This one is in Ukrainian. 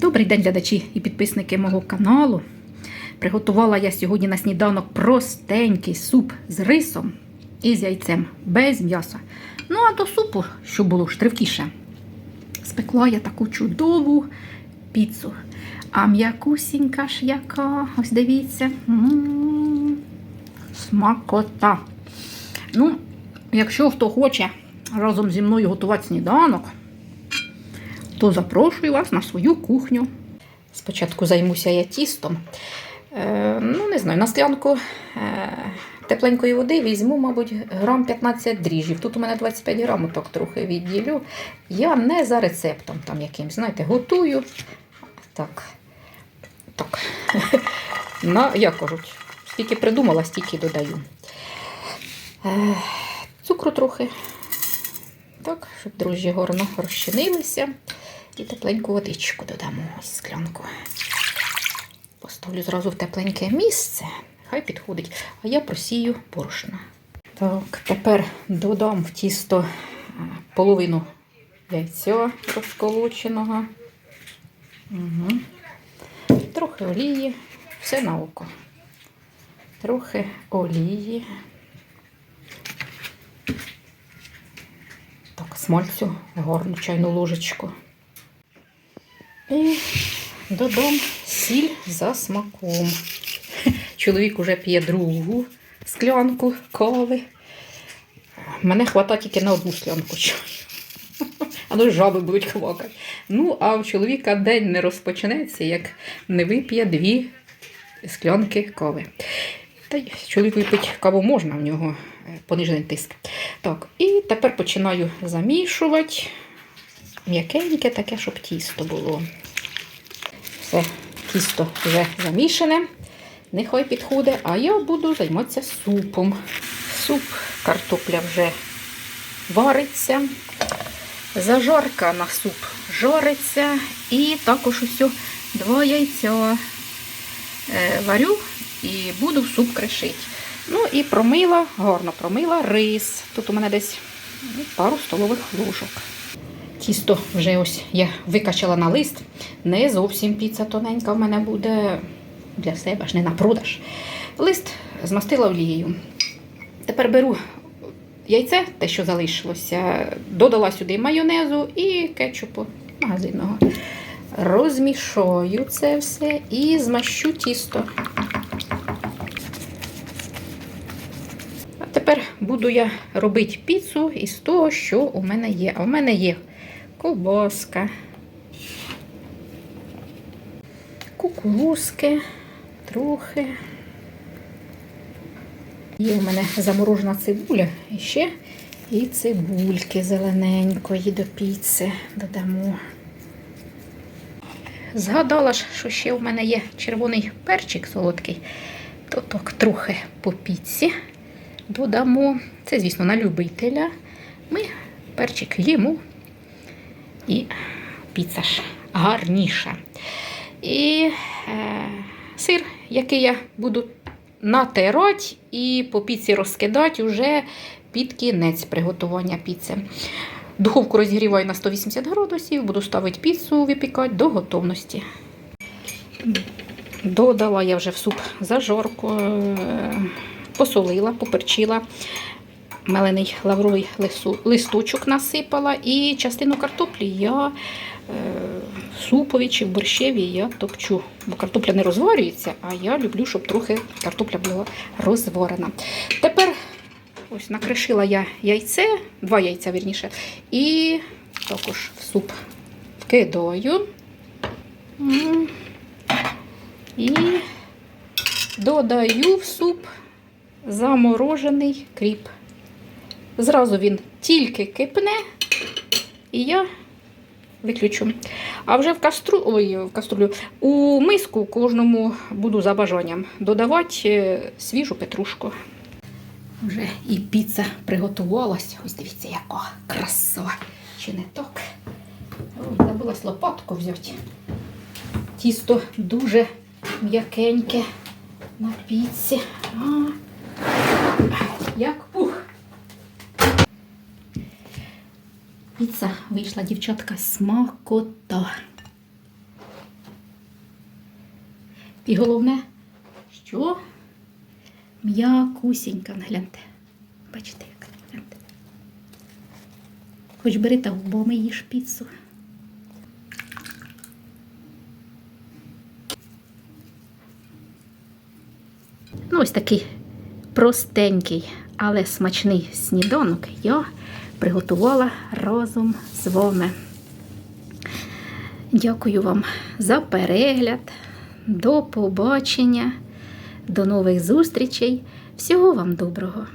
Добрий день, глядачі і підписники мого каналу. Приготувала я сьогодні на сніданок простенький суп з рисом і з яйцем без м'яса. Ну, а до супу, що було штривкіше, спекла я таку чудову піцу. А м'якусінька ж яка, ось дивіться. Смакота. Ну, якщо хто хоче разом зі мною готувати сніданок, то запрошую вас на свою кухню. Спочатку займуся я тістом. Е, ну, не знаю, на склянку е, тепленької води візьму, мабуть, грам 15 дріжджів. Тут у мене 25 грамів, так трохи відділю. Я не за рецептом там якимсь, знаєте, готую. Так. Так. На, як кажуть, скільки придумала, стільки додаю. Е, цукру трохи. Так, щоб дрожжі горно розчинилися. І тепленьку водичку додамо ось склянку. Поставлю зразу в тепленьке місце. Хай підходить. А я просію борошна. Так, тепер додам в тісто половину яйця розколоченого. Угу. Трохи олії, все на око. Трохи олії. Так, смальцю гарну чайну ложечку. І додам сіль за смаком. Чоловік уже п'є другу склянку кави. Мене хватає тільки на одну склянку чаю. А ну жаби будуть хвакати. Ну, а в чоловіка день не розпочнеться, як не вип'є дві склянки кави. Та й чоловік випить каву можна, в нього е, понижений тиск. Так, і тепер починаю замішувати. М'якеньке таке, щоб тісто було. Все, тісто вже замішане. Нехай підходить, а я буду займатися супом. Суп, картопля вже вариться. Зажарка на суп жариться. І також ось два яйця е, варю і буду в суп кришити. Ну і промила, гарно промила рис. Тут у мене десь ну, пару столових ложок. Тісто вже ось я викачала на лист. Не зовсім піца тоненька в мене буде для себе ж не на продаж. Лист змастила олією. Тепер беру яйце, те, що залишилося, додала сюди майонезу і кетчупу магазинного. Розмішаю це все і змащу тісто. Тепер буду я робити піцу із того, що у мене є. А у мене є ковбаска, кукурузки трохи. Є у мене заморожена цибуля і ще і цибульки зелененької до піци додамо. Згадала ж, що ще у мене є червоний перчик солодкий, то так трохи по піці додамо. Це, звісно, на любителя. Ми перчик їмо і піца ж гарніша. І е, сир, який я буду натирати і по піці розкидати вже під кінець приготування піци. Духовку розігріваю на 180 градусів, буду ставити піцу, випікати до готовності. Додала я вже в суп зажорку, е, посолила, поперчила, мелений лавровий листочок насипала і частину картоплі я е, в супові чи в борщеві я топчу. Бо картопля не розварюється, а я люблю, щоб трохи картопля була розварена. Тепер ось накришила я яйце, два яйця вірніше, і також в суп вкидаю. І додаю в суп заморожений кріп. Зразу він тільки кипне, і я виключу. А вже в кастру... Ой, в каструлю у миску кожному буду за бажанням додавати е, свіжу петрушку. Вже і піца приготувалась. Ось дивіться, яка краса. Чи не так? Ой, забулась лопатку взяти. Тісто дуже м'якеньке на піці. А, як пух. Піца вийшла, дівчатка, смакота. І головне, що м'якусінька, гляньте. Бачите, як гляньте. Хоч бери та губами їж піцу. Ну, ось такий простенький, але смачний сніданок я приготувала разом з вами. Дякую вам за перегляд. До побачення, до нових зустрічей. Всього вам доброго!